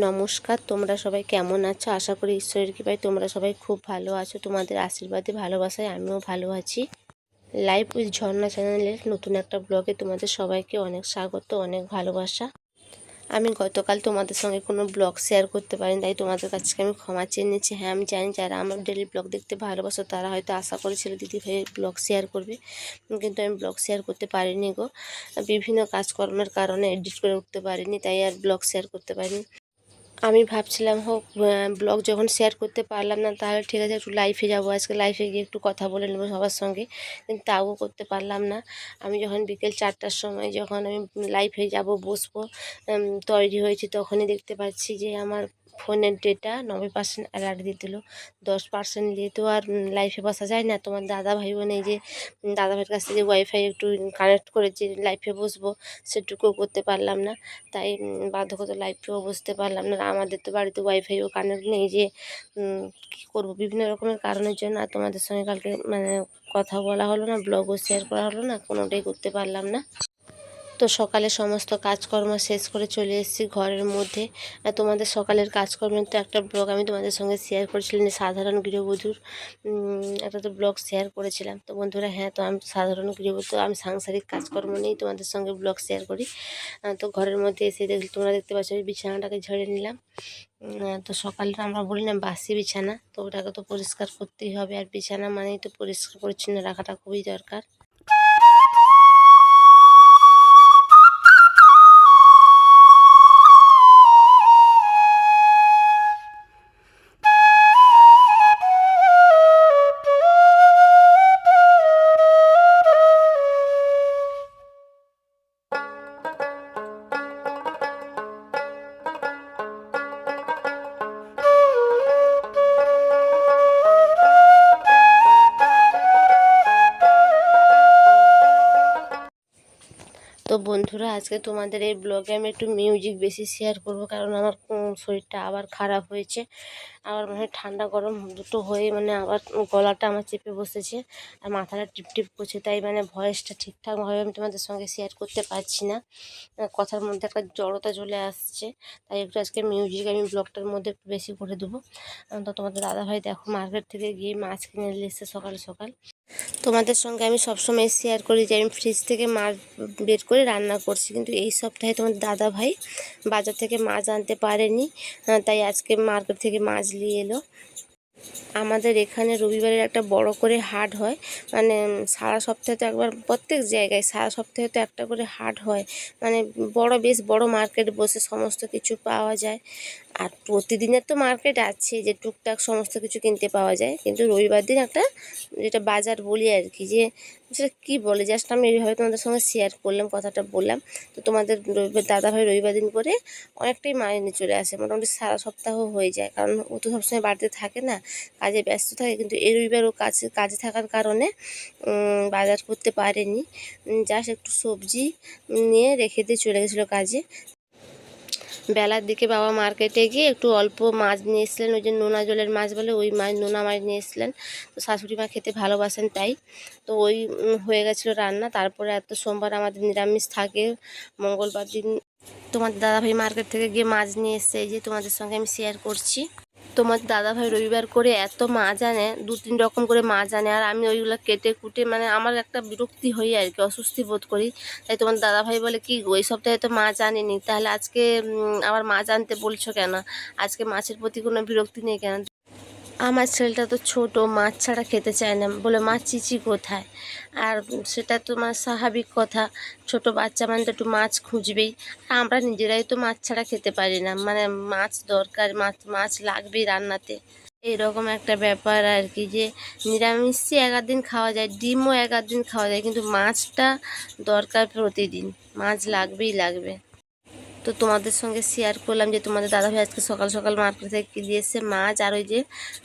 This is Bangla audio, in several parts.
নমস্কার, তোমরা সবাই কেমন আছো? আশা করি ঈশ্বরের কৃপায় তোমরা সবাই খুব ভালো আছো। তোমাদের আশীর্বাদে, ভালোবাসায় আমিও ভালো আছি। লাইভ উইথ ঝর্ণা চ্যানেলের নতুন একটা ব্লগে তোমাদের সবাইকে অনেক স্বাগত, অনেক ভালোবাসা। আমি গতকাল তোমাদের সঙ্গে কোনো ব্লগ শেয়ার করতে পারিনি, তাই তোমাদের কাছ আমি ক্ষমা চেয়ে নিচ্ছি। হ্যাঁ আমি জানি যারা আমার ডেলি ব্লগ দেখতে ভালোবাসো, তারা হয়তো আশা করেছিল দিদি ভাই ব্লগ শেয়ার করবে। কিন্তু আমি ব্লগ শেয়ার করতে পারিনি গো। বিভিন্ন কাজকর্মের কারণে এডিট করে উঠতে পারিনি, তাই আর ব্লগ শেয়ার করতে পারিনি। আমি ভাবছিলাম, হোক ব্লগ যখন শেয়ার করতে পারলাম না, তাহলে ঠিক আছে, একটু লাইফে যাব। আজকে লাইফে গিয়ে একটু কথা বলে নেব সবার সঙ্গে। কিন্তু তাও করতে পারলাম না। আমি যখন বিকেল চারটার সময় যখন আমি লাইফে যাব, বসবো তৈরি হয়েছি, তখনই দেখতে পাচ্ছি যে আমার ফোনের ডেটা নব্বই পার্সেন্ট অ্যালার্ট দিয়ে দিল। দশ পার্সেন্ট দিয়ে তো আর লাইফে বসা যায় না। তোমার দাদা ভাই বোন এই যে দাদা ভাইয়ের কাছ থেকে ওয়াইফাই একটু কানেক্ট করে যে লাইফে বসবো, সেটুকুও করতে পারলাম না। তাই বাধ্যগত লাইভেও বসতে পারলাম না। আমাদের তো বাড়িতে ওয়াইফাইও কানেক্ট নেই যে কী করব? বিভিন্ন রকমের কারণের জন্য আর তোমাদের সঙ্গে কালকে মানে কথা বলা হলো না ব্লগও শেয়ার করা হলো না, কোনোটাই করতে পারলাম না। তো সকালে সমস্ত কাজকর্ম শেষ করে চলে এসেছি ঘরের মধ্যে। তোমাদের সকালের কাজকর্মের তো একটা ব্লগ আমি তোমাদের সঙ্গে শেয়ার করেছিলাম সাধারণ গৃহবধূর একটা তো ব্লগ শেয়ার করেছিলাম। তো বন্ধুরা হ্যাঁ তো আমি সাধারণ গৃহবধূ আমি সাংসারিক কাজকর্ম নিয়েই তোমাদের সঙ্গে ব্লগ শেয়ার করি। তো ঘরের মধ্যে এসে দেখলে তোমরা দেখতে পাচ্ছ বিছানাটাকে ঝেড়ে নিলাম। তো সকালটা আমরা বলি না, বাসি বিছানা। তো ওটাকে তো পরিষ্কার করতেই হবে। আর বিছানা মানেই তো পরিষ্কার পরিচ্ছন্ন রাখাটা খুবই দরকার। বন্ধুরা, আজকে তোমাদের এই ব্লগে আমি একটু মিউজিক বেশি শেয়ার করব কারণ আমার শরীরটা আবার খারাপ হয়েছে। আবার মনে ঠান্ডা গরম দুটো হয়ে মানে আবার গলাটা আমার চেপে বসেছে আর মাথাটা টিপ টিপ করছে, তাই মানে ভয়েসটা ঠিকঠাকভাবে আমি তোমাদের সঙ্গে শেয়ার করতে পারছি না। কথার মধ্যে একটা জড়তা চলে আসছে, তাই একটু আজকে মিউজিক আমি ব্লগটার মধ্যে বেশি করে দেবো। তো তোমাদের দাদাভাই দেখো মার্কেট থেকে গিয়ে মাছ কিনে নিয়ে এসছে সকাল সকাল। তোমাদের সঙ্গে আমি সবসময় শেয়ার করি যে আমি ফ্রিজ থেকে মাছ বের করে রান্না করছি। কিন্তু এই সপ্তাহে তোমার দাদা ভাই বাজার থেকে মাছ আনতে পারেনি তাই আজকে মার্কেট থেকে মাছ নিয়ে এলো। আমাদের এখানে রবিবারের একটা বড় করে হাট হয় মানে সারা সপ্তাহে তো একবার প্রত্যেক জায়গায় সারা সপ্তাহে তো একটা করে হাট হয়। মানে বড়, বেশ বড় মার্কেট বসে সমস্ত কিছু পাওয়া যায়। আর প্রতিদিনের তো মার্কেট আছে যে টুকটাক সমস্ত কিছু কিনতে পাওয়া যায়। কিন্তু রবিবার দিন একটা যেটা বাজার বলি আর কি যে, সেটা কী বলে? জাস্ট আমি এইভাবে তোমাদের সঙ্গে শেয়ার করলাম, কথাটা বললাম। তো তোমাদের রবিবার, দাদাভাই রবিবার দিন করে অনেকটাই মাইনে চলে আসে। মোটামুটি সারা সপ্তাহ হয়ে যায়। কারণ ও তো সবসময় বাড়িতে থাকে না, কাজে ব্যস্ত থাকে। কিন্তু এই রবিবার ও কাজে কাজে থাকার কারণে বাজার করতে পারেনি। জাস্ট একটু সবজি নিয়ে রেখে দিয়ে চলে গেছিল কাজে। বেলার দিকে বাবা মার্কেটে গিয়ে একটু অল্প মাছ নিয়ে এসলেন ওই যে নোনা জলের মাছ বলে ওই মাছ নোনা মাছ নিয়ে এসলেন তো শাশুড়ি মা খেতে ভালোবাসেন তাই। তো ওই হয়ে গেছিল রান্না। তারপরে এত সোমবার আমাদের নিরামিষ থাকে, মঙ্গলবার দিন তোমার দাদাভাই মার্কেট থেকে গিয়ে মাছ নিয়ে এসছে। এই যে তোমাদের সঙ্গে আমি শেয়ার করছি। তোমার দাদাভাই রবিবার করে এত মাছ আনে দু তিন রকম করে মাছ আনে আর আমি ওইগুলো কেটে কুটে মানে আমার একটা বিরক্তি হই আর কি, অস্বস্তি বোধ করি। তাই তোমার দাদাভাই বলে, কি ওই সপ্তাহে তো মাছ আনিনি তাহলে আজকে আবার মাছ আনতে বলছো কেন? আজকে মাছের প্রতি কোনো বিরক্তি নেই কেন? আমার ছেলেটা তো ছোট, মাছ ছাড়া খেতে চায় না। বলে মাছ চিচি কোথায়? আর সেটা তো মানে স্বাভাবিক কথা। ছোট বাচ্চা মানে তো একটু মাছ খুঁজবেই। আর আমরা নিজেরাই তো মাছ ছাড়া খেতে পারি না। মানে মাছ দরকার, মাছ মাছ লাগবেই রান্নাতে। এরকম একটা ব্যাপার আর কি যে, নিরামিষই এক আধ দিন খাওয়া যায়, ডিমও এক আধ দিন খাওয়া যায়, কিন্তু মাছটা দরকার প্রতিদিন। মাছ লাগবেই লাগবে। তো তোমাদের সঙ্গে শেয়ার করলাম যে তোমাদের দাদাভাই আজকে সকাল সকাল মার্কেট থেকে কিনে এসছে মাছ আর ওই যে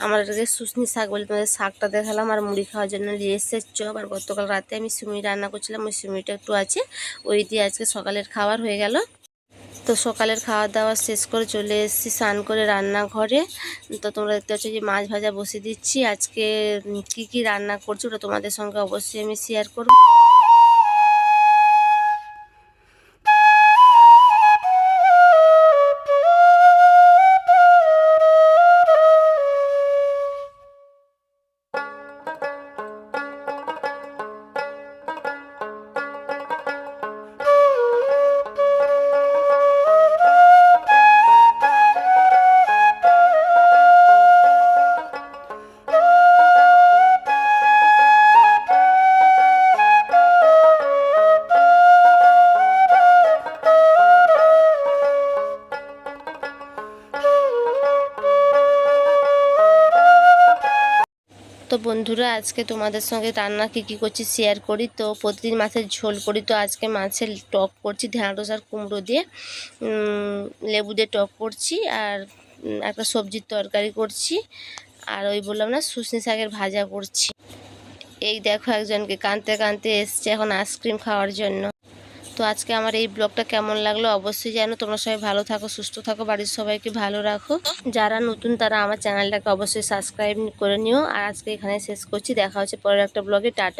আমার শুশনি শাক বলে তোমাদের শাকটা দেখালাম আর মুড়ি খাওয়ার জন্য নিয়ে এসছে চপ। আর গতকাল রাতে আমি সিমুই রান্না করছিলাম, ওই সিমুইটা একটু আছে, ওই দিয়ে আজকে সকালের খাবার হয়ে গেল। তো সকালের খাওয়া দাওয়া শেষ করে চলে এসেছি স্নান করে রান্নাঘরে। তো তোমরা দেখতে পাচ্ছ যে মাছ ভাজা বসে দিচ্ছি। আজকে কি কি রান্না করছি ওটা তোমাদের সঙ্গে অবশ্যই আমি শেয়ার করব। তো বন্ধুরা, আজকে তোমাদের সঙ্গে রান্না কী কী করছি শেয়ার করি। তো প্রতিদিন মাছের ঝোল করি। তো আজকে মাছের টক করছি ঢ্যাঁড়স আর কুমড়ো দিয়ে। লেবু দিয়ে টক করছি আর একটা সবজির তরকারি করছি। আর ওই বললাম না, শুশনি শাকের ভাজা করছি। এই দেখো একজনকে কাঁদতে কাঁদতে এসছে এখন আইসক্রিম খাওয়ার জন্য। তো আজকে আমার এই ব্লগটা কেমন লাগল অবশ্যই জানো। তোমরা সবাই ভালো থাকো, সুস্থ থাকো, বাড়ির সবাইকে ভালো রাখো। যারা নতুন তারা আমার চ্যানেলটাকে অবশ্যই সাবস্ক্রাইব করে নিও। আর আজকে এখানে শেষ করছি। দেখা হচ্ছে পরের একটা ব্লগে। টাটা।